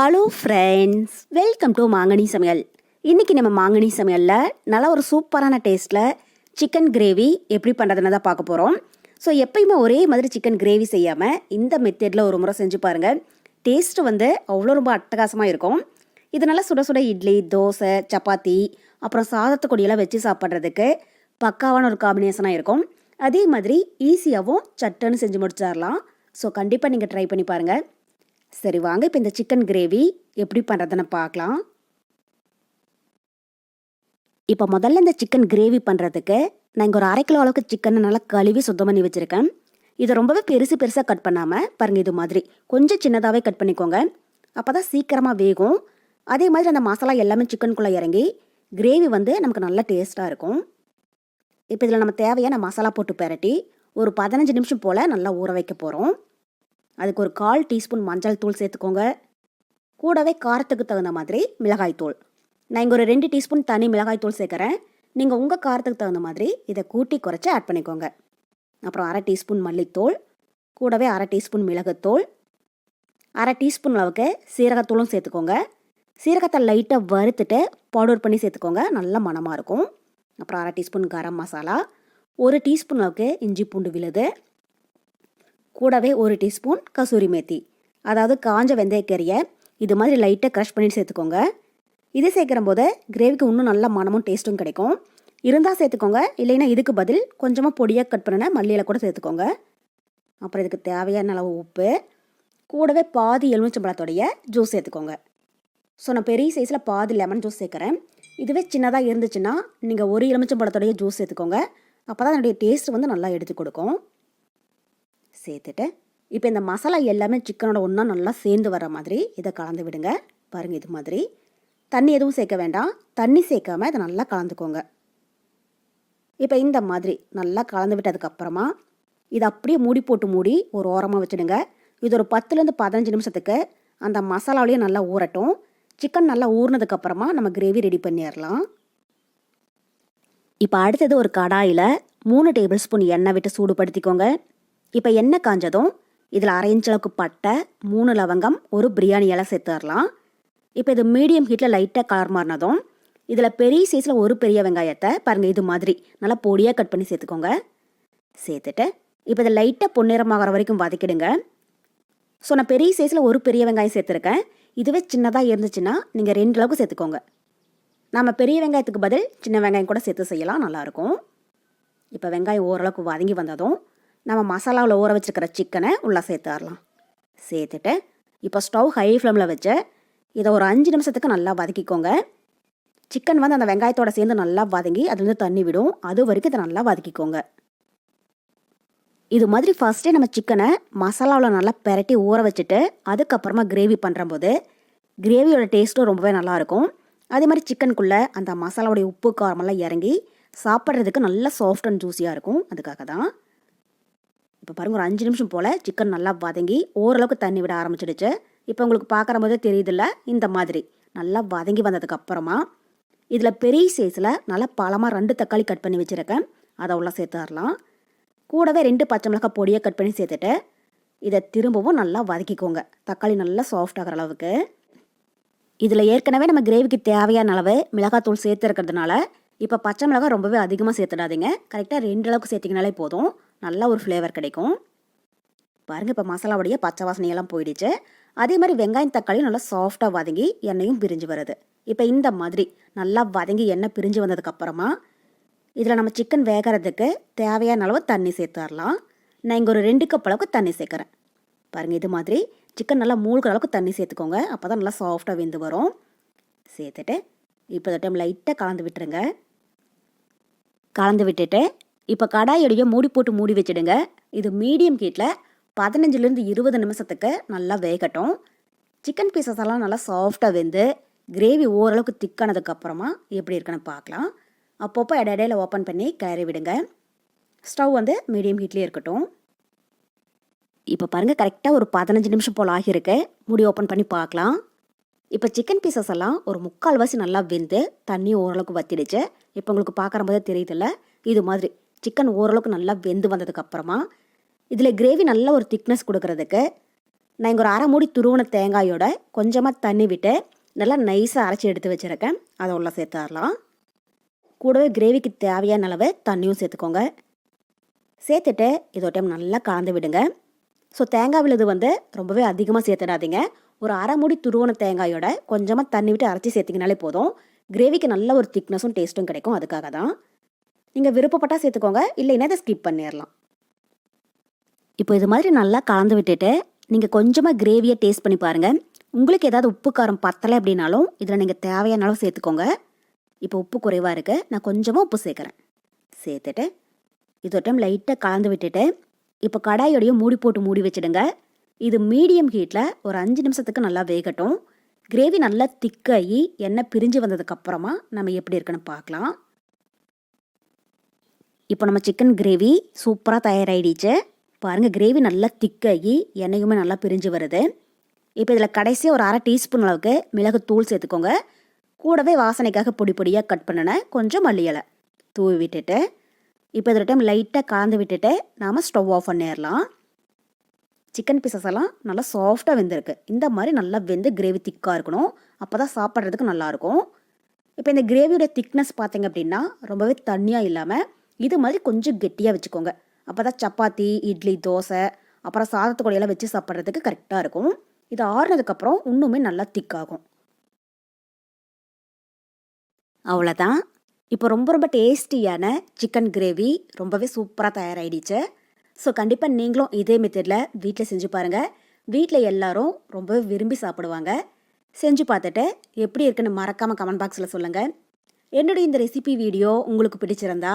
Hello friends welcome to மாங்கனி சமையல் இன்றைக்கி நம்ம மாங்கனி சமையலில் நல்லா ஒரு சூப்பரான டேஸ்ட்டில் சிக்கன் கிரேவி எப்படி பண்ணுறதுன்னு தான் பார்க்க போகிறோம் ஸோ எப்பயுமே ஒரே மாதிரி சிக்கன் கிரேவி செய்யாமல் இந்த மெத்தடில் ஒரு முறை செஞ்சு பாருங்கள் டேஸ்ட்டு வந்து அவ்வளோ ரொம்ப அட்டகாசமாக இருக்கும். இதனால் சுட சுட இட்லி தோசை சப்பாத்தி அப்புறம் சாதத்து கொடியெல்லாம் வச்சு சாப்பிட்றதுக்கு பக்காவான ஒரு காம்பினேஷனாக இருக்கும். அதே மாதிரி ஈஸியாகவும் சட்டுன்னு செஞ்சு முடிச்சிடலாம். ஸோ கண்டிப்பாக நீங்கள் ட்ரை பண்ணி பாருங்கள் சரி வாங்க. இப்போ இந்த சிக்கன் கிரேவி எப்படி பண்ணுறதுன்னு பார்க்கலாம். இப்போ முதல்ல இந்த சிக்கன் கிரேவி பண்ணுறதுக்கு நான் இங்கே ஒரு அரை கிலோ அளவுக்கு சிக்கனை நல்லா கழுவி சுத்தம் பண்ணி வச்சுருக்கேன். இதை ரொம்பவே பெருசு பெருசாக கட் பண்ணாமல் பாருங்கள் இது மாதிரி. கொஞ்சம் சின்னதாகவே கட் பண்ணிக்கோங்க. அப்போ தான் சீக்கிரமாக வேகும். அதே மாதிரி அந்த மசாலா எல்லாமே சிக்கனுக்குள்ளே இறங்கி கிரேவி வந்து நமக்கு நல்லா டேஸ்ட்டாக இருக்கும். இப்போ இதில் நம்ம தேவையான மசாலா போட்டு பெரட்டி ஒரு பதினஞ்சு நிமிஷம் போல் நல்லா ஊற வைக்க போகிறோம் அதுக்கு ஒரு கால் டீஸ்பூன் மஞ்சள் தூள் சேர்த்துக்கோங்க. கூடவே காரத்துக்கு தகுந்த மாதிரி மிளகாய் தூள். நான் இங்கே ஒரு ரெண்டு டீஸ்பூன் தனி மிளகாய் தூள் சேர்க்குறேன். நீங்கள் உங்கள் காரத்துக்கு தகுந்த மாதிரி இதை கூட்டி குறைச்சி ஆட் பண்ணிக்கோங்க. அப்புறம் அரை டீஸ்பூன் மல்லித்தூள் கூடவே அரை டீஸ்பூன் மிளகுத்தூள் அரை டீஸ்பூன் அளவுக்கு சீரகத்தூளும் சேர்த்துக்கோங்க. சீரகத்தை லைட்டாக வறுத்துட்டு பவுடர் பண்ணி சேர்த்துக்கோங்க. நல்ல மணமாக இருக்கும். அப்புறம் அரை டீஸ்பூன் கரம் மசாலா ஒரு டீஸ்பூன் அளவுக்கு இஞ்சி பூண்டு விழுது. கூடவே ஒரு டீஸ்பூன் கசூரி மேத்தி. அதாவது காஞ்ச வெந்தயக்கறியை இது மாதிரி லைட்டாக க்ரஷ் பண்ணி சேர்த்துக்கோங்க. இது சேர்க்குற போது கிரேவிக்கு இன்னும் நல்ல மனமும் டேஸ்ட்டும் கிடைக்கும். இருந்தால் சேர்த்துக்கோங்க. இல்லைன்னா இதுக்கு பதில் கொஞ்சமாக பொடியாக கட் பண்ணின மல்லியில் கூட சேர்த்துக்கோங்க. அப்புறம் இதுக்கு தேவையான அளவு உப்பு. கூடவே பாதி எலுமிச்சம்பழத்தோடைய ஜூஸ் சேர்த்துக்கோங்க. ஸோ நான் பெரிய சைஸில் பாதி லெமன் ஜூஸ் சேர்க்குறேன். இதுவே சின்னதாக இருந்துச்சுன்னா நீங்கள் ஒரு எலுமிச்சம்பழத்தோடைய ஜூஸ் சேர்த்துக்கோங்க. அப்போ தான் அதனுடைய டேஸ்ட் வந்து நல்லா எடுத்து கொடுக்கும். சேர்த்துட்டு இப்போ இந்த மசாலா எல்லாமே சிக்கனோட ஒன்றா நல்லா சேர்ந்து வர மாதிரி இதை கலந்து விடுங்க. பாருங்கள் இது மாதிரி. தண்ணி எதுவும் சேர்க்க வேண்டாம். தண்ணி சேர்க்காம இதை நல்லா கலந்துக்கோங்க. இப்போ இந்த மாதிரி நல்லா கலந்து விட்டதுக்கப்புறமா இதை அப்படியே மூடி போட்டு மூடி ஒரு ஓரமாக வச்சுடுங்க. இது ஒரு பத்துலேருந்து பதினஞ்சு நிமிஷத்துக்கு அந்த மசாலாவிலேயே நல்லா ஊறட்டும். சிக்கன் நல்லா ஊறினதுக்கப்புறமா நம்ம கிரேவி ரெடி பண்ணிடலாம். இப்போ அடுத்தது ஒரு கடாயில் மூணு டேபிள் ஸ்பூன் எண்ணெய் விட்டு சூடுபடுத்திக்கோங்க. இப்போ எண்ணெய் காஞ்சதும் இதில் அரைஞ்சளவுக்கு அளவுக்கு பட்டை மூணு லவங்கம் ஒரு பிரியாணி இலை சேர்த்துடலாம் இப்போ இது மீடியம் ஹீட்டில் லைட்டாக கலர் மாறினதும் இதில் பெரிய சைஸில் ஒரு பெரிய வெங்காயத்தை பாருங்கள் இது மாதிரி. நல்லா பொடியாக கட் பண்ணி சேர்த்துக்கோங்க. சேர்த்துட்டு இப்போ இதை லைட்டாக பொன்னிறமாகிற வரைக்கும் வதக்கிடுங்க. ஸோ நான் பெரிய சைஸில் ஒரு பெரிய வெங்காயம் சேர்த்துருக்கேன். இதுவே சின்னதாக இருந்துச்சுன்னா நீங்கள் ரெண்டு அளவுக்கு சேர்த்துக்கோங்க. நம்ம பெரிய வெங்காயத்துக்கு பதில் சின்ன வெங்காயம் கூட சேர்த்து செய்யலாம் நல்லாயிருக்கும் இப்போ வெங்காயம் ஓரளவுக்கு வதங்கி வந்ததும் நம்ம மசாலாவில் ஊற வச்சுருக்கிற சிக்கனை உள்ளே சேர்த்துடலாம். சேர்த்துட்டு இப்போ ஸ்டவ் ஹை ஃப்ளேமில் வச்சு இதை ஒரு அஞ்சு நிமிஷத்துக்கு நல்லா வதக்கிக்கோங்க. சிக்கன் வந்து அந்த வெங்காயத்தோட சேர்ந்து நல்லா வதங்கி அதுலேருந்து தண்ணி விடும். அது வரைக்கும் இதை நல்லா வதக்கிக்கோங்க. இது மாதிரி ஃபஸ்ட்டே நம்ம சிக்கனை மசாலாவில் நல்லா பெரட்டி ஊற வச்சுட்டு அதுக்கப்புறமா கிரேவி பண்ணுறம்போது கிரேவியோட டேஸ்ட்டும் ரொம்பவே நல்லாயிருக்கும் அதே மாதிரி சிக்கனுக்குள்ளே அந்த மசாலாவுடைய உப்பு காரமெல்லாம் இறங்கி சாப்பிட்றதுக்கு நல்லா சாஃப்ட் அண்ட் ஜூஸியாக இருக்கும். அதுக்காக தான். இப்போ பாருங்கள் ஒரு அஞ்சு நிமிஷம் போல் சிக்கன் நல்லா வதங்கி ஓரளவுக்கு தண்ணி விட ஆரம்பிச்சிடுச்சு. இப்போ உங்களுக்கு பார்க்குற போதே தெரியுதுல்ல இந்த மாதிரி. நல்லா வதங்கி வந்ததுக்கு அப்புறமா இதில் பெரிய சைஸில் நல்லா பழமாக ரெண்டு தக்காளி கட் பண்ணி வச்சுருக்கேன். அதை உள்ள சேர்த்துடலாம். கூடவே ரெண்டு பச்சை மிளகாய் பொடியை கட் பண்ணி சேர்த்துட்டு இதை திரும்பவும் நல்லா வதக்கிக்கோங்க. தக்காளி நல்லா சாஃப்ட் ஆகிற அளவுக்கு. இதில் ஏற்கனவே நம்ம கிரேவிக்கு தேவையான அளவு மிளகாத்தூள் சேர்த்துருக்கிறதுனால இப்போ பச்சை மிளகாய் ரொம்பவே அதிகமாக சேர்த்துடாதீங்க. கரெக்டாக ரெண்டு அளவுக்கு சேர்த்திங்கனாலே போதும். நல்ல ஒரு ஃப்ளேவர் கிடைக்கும். பாருங்கள் இப்போ மசாலாவுடைய பச்சை வாசனையெல்லாம் போயிடுச்சு. அதே மாதிரி வெங்காயம் தக்காளியும் நல்லா சாஃப்டாக வதங்கி எண்ணெயும் பிரிஞ்சு வருது. இப்போ இந்த மாதிரி நல்லா வதங்கி எண்ணெய் பிரிஞ்சு வந்ததுக்கப்புறமா இதில் நம்ம சிக்கன் வேகிறதுக்கு தேவையான அளவு தண்ணி சேர்த்துடலாம் நான் இங்கே ஒரு ரெண்டு கப் அளவுக்கு தண்ணி சேர்க்குறேன். பாருங்கள் இது மாதிரி சிக்கன் நல்லா மூழ்கிற அளவுக்கு தண்ணி சேர்த்துக்கோங்க. அப்போ தான் நல்லா சாஃப்டாக வெந்து வரும். சேர்த்துட்டு இப்போ டைம் லைட்டாக கலந்து விட்டுருங்க. கலந்து விட்டுட்டு இப்போ கடாயோடைய மூடி போட்டு மூடி வச்சிடுங்க. இது மீடியம் ஹீட்டில் பதினஞ்சுலேருந்து இருபது நிமிஷத்துக்கு நல்லா வேகட்டும். சிக்கன் பீசஸ் எல்லாம் நல்லா சாஃப்டாக வெந்து கிரேவி ஓரளவுக்கு திக்கானதுக்கப்புறமா எப்படி இருக்குன்னு பார்க்கலாம். அப்பப்போ இடையிடையில் ஓப்பன் பண்ணி கிளறி விடுங்க. ஸ்டவ் வந்து மீடியம் ஹீட்லேயே இருக்கட்டும். இப்போ பாருங்கள் கரெக்டாக ஒரு பதினஞ்சு நிமிஷம் போல் ஆகியிருக்கு. மூடி ஓப்பன் பண்ணி பார்க்கலாம். இப்போ சிக்கன் பீசஸ் எல்லாம் ஒரு முக்கால் வாசி நல்லா வெந்து தண்ணி ஓரளவுக்கு வத்திடுச்சு. இப்போ உங்களுக்கு பார்க்குற போதே தெரியுதில்ல? இது மாதிரி சிக்கன் ஓரளவுக்கு நல்லா வெந்து வந்ததுக்கப்புறமா இதில் கிரேவி நல்ல ஒரு திக்னஸ் கொடுக்கறதுக்கு நான் இங்கே ஒரு அரை மூடி துருவன தேங்காயோட கொஞ்சமாக தண்ணி விட்டு நல்லா நைஸாக அரைச்சி எடுத்து வச்சுருக்கேன். அதை உள்ள சேர்த்துடலாம். கூடவே கிரேவிக்கு தேவையான அளவு தண்ணியும் சேர்த்துக்கோங்க. சேர்த்துட்டு இதோ ஒரு டைம் நல்லா கலந்து விடுங்க. ஸோ தேங்காய் விழுது வந்து ரொம்பவே அதிகமாக சேர்த்துடாதீங்க. ஒரு அரை மூடி துருவன தேங்காயோட கொஞ்சமாக தண்ணி விட்டு அரைச்சி சேர்த்திங்கனாலே போதும். கிரேவிக்கு நல்ல ஒரு திக்னஸும் டேஸ்ட்டும் கிடைக்கும். அதுக்காக தான் நீங்கள் விருப்பப்பட்டால் சேர்த்துக்கோங்க. இல்லைன்னா இதை ஸ்கிப் பண்ணிடலாம் இப்போ இது மாதிரி நல்லா கலந்து விட்டுட்டு நீங்கள் கொஞ்சமாக கிரேவியை டேஸ்ட் பண்ணி பாருங்கள் உங்களுக்கு ஏதாவது உப்பு காரம் பத்தலை அப்படின்னாலும் இதில் நீங்கள் தேவையான அளவு சேர்த்துக்கோங்க. இப்போ உப்பு குறைவாக இருக்குது நான் கொஞ்சமாக உப்பு சேர்க்குறேன். சேர்த்துட்டு இது ஒரு டைம் லைட்டாக கலந்து விட்டுட்டு இப்போ கடாயோடையும் மூடி போட்டு மூடி வச்சுடுங்க. இது மீடியம் ஹீட்டில் ஒரு அஞ்சு நிமிஷத்துக்கு நல்லா வேகட்டும். கிரேவி நல்லா திக்காகி எண்ணெய் பிரிஞ்சு வந்ததுக்கப்புறமா நம்ம எப்படி இருக்குன்னு பார்க்கலாம். இப்போ நம்ம சிக்கன் கிரேவி சூப்பராக தயாராகிடுச்சு பாருங்கள் கிரேவி நல்லா திக்காகி எண்ணெயுமே நல்லா பிரிஞ்சு வருது. இப்போ இதில் கடைசியாக ஒரு அரை டீஸ்பூன் அளவுக்கு மிளகு தூள் சேர்த்துக்கோங்க. கூடவே வாசனைக்காக பொடி பொடியாக கட் பண்ணின கொஞ்சம் மல்லியலை தூவி விட்டுட்டு இப்போ இதில் டைம் லைட்டாக கலந்து விட்டுட்டு நாம் ஸ்டவ் ஆஃப் பண்ணிடலாம். சிக்கன் பீசஸ் எல்லாம் நல்லா சாஃப்டாக வெந்திருக்கு. இந்த மாதிரி நல்லா வெந்து கிரேவி திக்காக இருக்கணும். அப்போ தான் சாப்பிட்றதுக்கு நல்லாயிருக்கும் இப்போ இந்த கிரேவியோட திக்னஸ் பார்த்தீங்க அப்படின்னா ரொம்பவே தண்ணியாக இல்லாமல் இது மாதிரி கொஞ்சம் கெட்டியாக வச்சுக்கோங்க. அப்போ தான் சப்பாத்தி இட்லி தோசை அப்புறம் சாதத்துக்குடையெல்லாம் வச்சு சாப்பிட்றதுக்கு கரெக்டாக இருக்கும். இது ஆறுனதுக்கப்புறம் இன்னுமே நல்லா திக்காகும் அவ்வளோதான் இப்போ ரொம்ப ரொம்ப டேஸ்டியான சிக்கன் கிரேவி ரொம்பவே சூப்பராக தயாராகிடுச்சு ஸோ கண்டிப்பாக நீங்களும் இதே மெத்தடில் வீட்டில் செஞ்சு பாருங்கள் வீட்டில் எல்லோரும் ரொம்பவே விரும்பி சாப்பிடுவாங்க. செஞ்சு பார்த்துட்டு எப்படி இருக்குன்னு மறக்காமல் கமெண்ட் பாக்ஸில் சொல்லுங்கள் என்னுடைய இந்த ரெசிபி வீடியோ உங்களுக்கு பிடிச்சிருந்தா